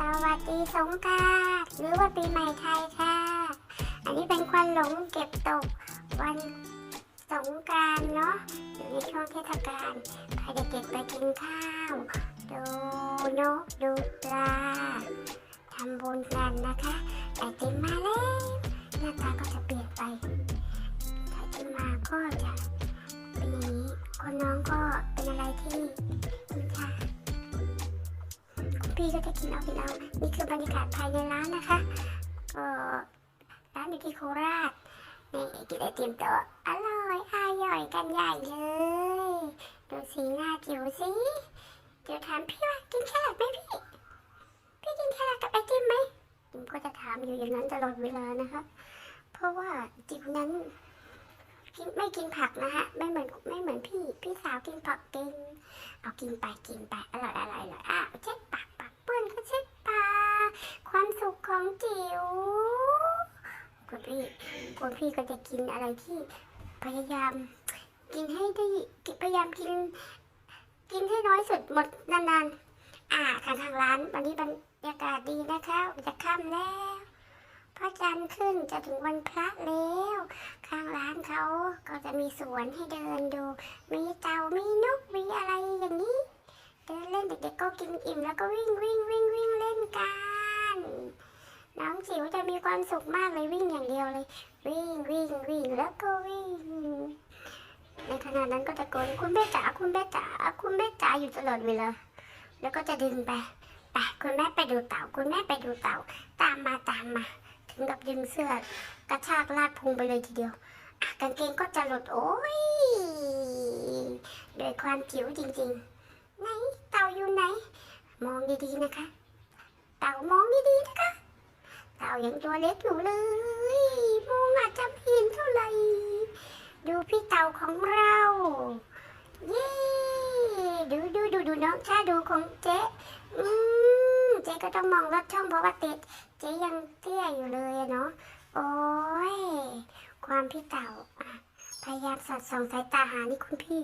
สวัสดีสงกรารหรือว่าปีใหม่ไทยค่ะ อันนี้เป็นควันหลงเก็บตกวันสงกรารเนาะอยู่ในช่วงเทศกาลพาเด็กๆไปกินข้าว ดูนกดูปลาทำบุญกันนะคะไอติมมาแล้วหน้าตาก็จะเปลี่ยนไปไอติมมาก็จะเป็นอย่างนี้คนน้องก็เป็นอะไรที่ พี่ก็จะกินเอากินเอานี่คือบรรยากาศภายในร้านนะคะก็ร้านอยู่ที่โคราชนี่กินไอติมโตอร่อยอร่อยกันใหญ่เลยดูสีหน้าจิ๋วสิเดี๋ยวถามพี่ว่ากินแครอทไหมพี่พี่กินแครอทกับไอติมไหมจิ๋วก็จะถามอยู่อย่างนั้นตลอดเวลานะคะเพราะว่าจิ๋วนั้นกินไม่กินผักนะฮะไม่เหมือนไม่เหมือนพี่ พี่สาวกินผักเก่งเอากินไปกินไปอร่อยอร่อยอร่อยอะเช็ดปากปากเปื้อนก็เช็ดปากความสุขของจิ๋วคุณพี่ คุณพี่ก็จะกินอะไรที่พยายามกินให้ได้พยายามกิน กินให้น้อยสุดหมดนานๆ อ่าทางทางร้านวันนี้บรรยากาศดีนะคะจะค่ำแล้วพระจันทร์ขึ้นจะถึงวันพระแล้วข้างร้านเขาก็จะมีสวนให้เดินดู มีเต่ามีนกมีอะไรอย่างนี้เดินเล่นเด็กๆก็กินอิ่มแล้วก็วิ่งวิ่งวิ่งวิ่งเล่นกัน น้องจิ๋วจะมีความสุขมากเลยวิ่งอย่างเดียวเลย วิ่งวิ่งวิ่งแล้วก็วิ่ง ในขณะนั้นก็ตะโกนคุณแม่จ๋าคุณแม่จ๋าคุณแม่จ๋าอยู่ตลอดเวลาแล้วก็จะดึงไปไปคุณแม่ไปดูเต่า คุณแม่ไปดูเต่า ตามมาตามมา ถึงกับดึงเสื้อกระชากลากพุงไปเลยทีเดียวกางเกงก็จะหลุดโอ้ยโดวยความจิ๋วจริงๆไหนเต่าอยู่ไหน มองดีๆนะคะ เต่ามองดีๆนะ ยังตัวเล็กอยู่เลยมองอาจจะไม่เห็นเท่าไหร่ดูพี่เต่าของเราเย้ดูดูดูดูน้องชาดูของเจ๊อืมเจ๊ก็ต้องมองลอดช่องเพราะว่าติดเจ๊ยังเตี้ยอยู่เลยเนาะโอ้ยความพี่เต่าอะพยายามสอดส่องสายตาหานี่คุณพี่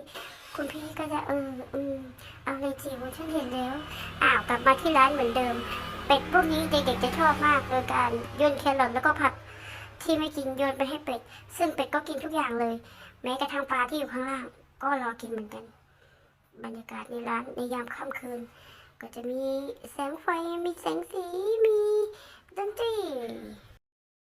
คุณพี่ก็จะเอออืมเอาเลยจีบฉันเห็นแล้วอ้าวกลับมาที่ร้านเหมือนเดิม เป็ดพวกนี้เด็กๆจะชอบมากโดยการโยนแครอทแล้วก็ผักที่ไม่กินโยนไปให้เป็ด ซึ่งเป็ดก็กินทุกอย่างเลย แม้กระทั่งปลาที่อยู่ข้างล่าง ก็รอกินเหมือนกัน บรรยากาศในร้านในยามค่ำคืน ก็จะมีแสงไฟมีแสงสีมีดนตรี